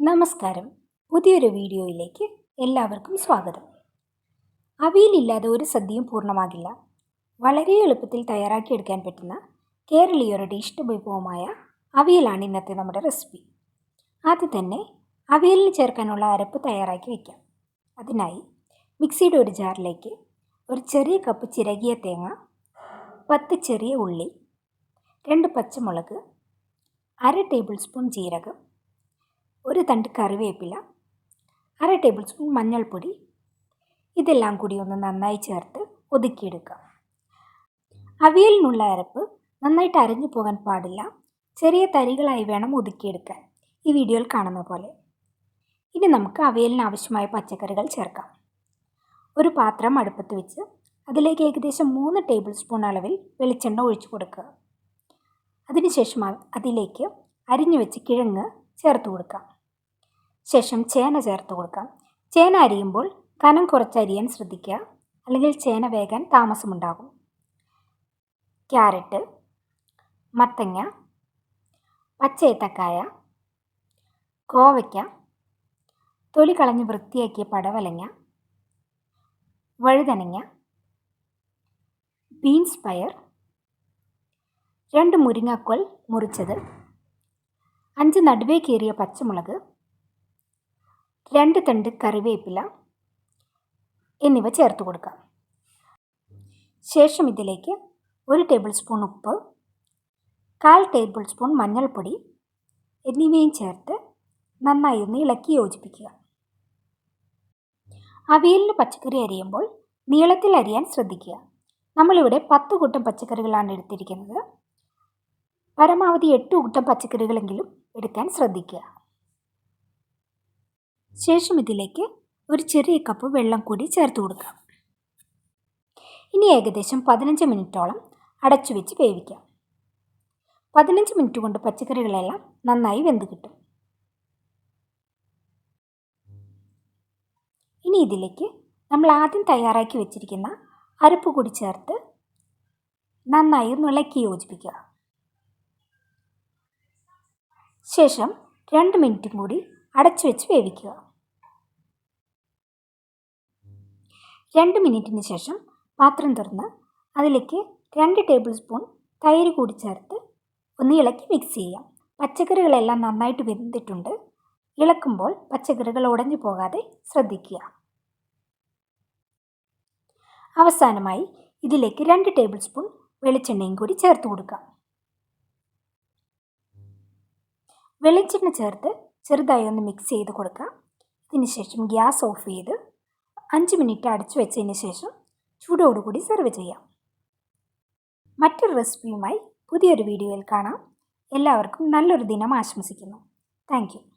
നമസ്കാരം. പുതിയൊരു വീഡിയോയിലേക്ക് എല്ലാവർക്കും സ്വാഗതം. അവിയലില്ലാതെ ഒരു സദ്യയും പൂർണമാകില്ല. വളരെ എളുപ്പത്തിൽ തയ്യാറാക്കിയെടുക്കാൻ പറ്റുന്ന കേരളീയരുടെ ഇഷ്ടവിഭവമായ അവിയലാണ് ഇന്നത്തെ നമ്മുടെ റെസിപ്പി. ആദ്യം തന്നെ അവിയലിന് ചേർക്കാനുള്ള അരപ്പ് തയ്യാറാക്കി വയ്ക്കാം അതിനായി മിക്സിയുടെ ഒരു ജാറിലേക്ക് ഒരു ചെറിയ കപ്പ് ചിരകിയ തേങ്ങ പത്ത് ചെറിയ ഉള്ളി രണ്ട് പച്ചമുളക് അര ടേബിൾ സ്പൂൺ ജീരകം ഒരു തണ്ട് കറിവേപ്പില അര ടേബിൾ സ്പൂൺ മഞ്ഞൾപ്പൊടി ഇതെല്ലാം കൂടി ഒന്ന് നന്നായി ചേർത്ത് ഒതുക്കിയെടുക്കാം അവിയലിനുള്ള അരപ്പ് നന്നായിട്ട് അരഞ്ഞു പോകാൻ പാടില്ല. ചെറിയ തരികളായി വേണം ഒതുക്കിയെടുക്കാൻ ഈ വീഡിയോയിൽ കാണുന്ന പോലെ. ഇനി നമുക്ക് അവിയലിന് ആവശ്യമായ പച്ചക്കറികൾ ചേർക്കാം. ഒരു പാത്രം അടുപ്പത്ത് വെച്ച് അതിലേക്ക് ഏകദേശം മൂന്ന് ടേബിൾ സ്പൂൺ അളവിൽ വെളിച്ചെണ്ണ ഒഴിച്ചു കൊടുക്കുക. അതിനുശേഷം അതിലേക്ക് അരിഞ്ഞു വെച്ച് കിഴങ്ങ് ചേർത്ത് കൊടുക്കാം. ശേഷം ചേന ചേർത്ത് കൊടുക്കാം ചേന അരിയുമ്പോൾ കനം കുറച്ച് അരിയാൻ ശ്രദ്ധിക്കുക. അല്ലെങ്കിൽ ചേന വേകാൻ താമസമുണ്ടാകും. ക്യാരറ്റ് മത്തങ്ങ പച്ചയത്തക്കായ കോവയ്ക്ക തൊലി കളഞ്ഞ് വൃത്തിയാക്കിയ പടവലങ്ങ വഴുതനങ്ങ ബീൻസ് പയർ രണ്ട് മുരിങ്ങാക്കോൽ മുറിച്ചത് അഞ്ച് നടുവേ കീറിയ പച്ചമുളക് രണ്ട് തണ്ട് കറിവേപ്പില എന്നിവ ചേർത്ത് കൊടുക്കാം. ശേഷം ഇതിലേക്ക് ഒരു ടേബിൾ സ്പൂൺ ഉപ്പ് കാൽ ടേബിൾ സ്പൂൺ മഞ്ഞൾപ്പൊടി എന്നിവയും ചേർത്ത് നന്നായി ഒന്ന് ഇളക്കി യോജിപ്പിക്കുക. അവിയലിന് പച്ചക്കറി അരിയുമ്പോൾ നീളത്തിൽ അരിയാൻ ശ്രദ്ധിക്കുക. നമ്മളിവിടെ പത്ത് കൂട്ടം പച്ചക്കറികളാണ് എടുത്തിരിക്കുന്നത്. പരമാവധി എട്ട് കൂട്ടം പച്ചക്കറികളെങ്കിലും എടുക്കാൻ ശ്രദ്ധിക്കുക. ശേഷം ഇതിലേക്ക് ഒരു ചെറിയ കപ്പ് വെള്ളം കൂടി ചേർത്ത് കൊടുക്കാം. ഇനി ഏകദേശം പതിനഞ്ച് മിനിറ്റോളം അടച്ചു വെച്ച് വേവിക്കാം. പതിനഞ്ച് മിനിറ്റ് കൊണ്ട് പച്ചക്കറികളെല്ലാം നന്നായി വെന്ത് കിട്ടും. ഇനി ഇതിലേക്ക് നമ്മൾ ആദ്യം തയ്യാറാക്കി വെച്ചിരിക്കുന്ന അരപ്പ് കൂടി ചേർത്ത് നന്നായി ഇളക്കി യോജിപ്പിക്കുക. ശേഷം രണ്ട് മിനിറ്റും കൂടി അടച്ചു വെച്ച് വേവിക്കുക. രണ്ട് മിനിറ്റിന് ശേഷം പാത്രം തുറന്ന് അതിലേക്ക് രണ്ട് ടേബിൾ സ്പൂൺ തൈര് കൂടി ചേർത്ത് ഒന്ന് ഇളക്കി മിക്സ് ചെയ്യാം. പച്ചക്കറികളെല്ലാം നന്നായിട്ട് വെന്തിട്ടുണ്ട്. ഇളക്കുമ്പോൾ പച്ചക്കറികൾ ഉടഞ്ഞു പോകാതെ ശ്രദ്ധിക്കുക. അവസാനമായി ഇതിലേക്ക് രണ്ട് ടേബിൾ സ്പൂൺ വെളിച്ചെണ്ണയും കൂടി ചേർത്ത് കൊടുക്കാം. വെളിച്ചെണ്ണ ചേർത്ത് ചെറുതായി ഒന്ന് മിക്സ് ചെയ്ത് കൊടുക്കാം. ഇതിനുശേഷം ഗ്യാസ് ഓഫ് ചെയ്ത് അഞ്ച് മിനിറ്റ് അടച്ചു വെച്ചതിന് ശേഷം ചൂടോടുകൂടി സെർവ് ചെയ്യാം. മറ്റൊരു റെസിപ്പിയുമായി പുതിയൊരു വീഡിയോയിൽ കാണാം. എല്ലാവർക്കും നല്ലൊരു ദിനം ആശംസിക്കുന്നു. താങ്ക്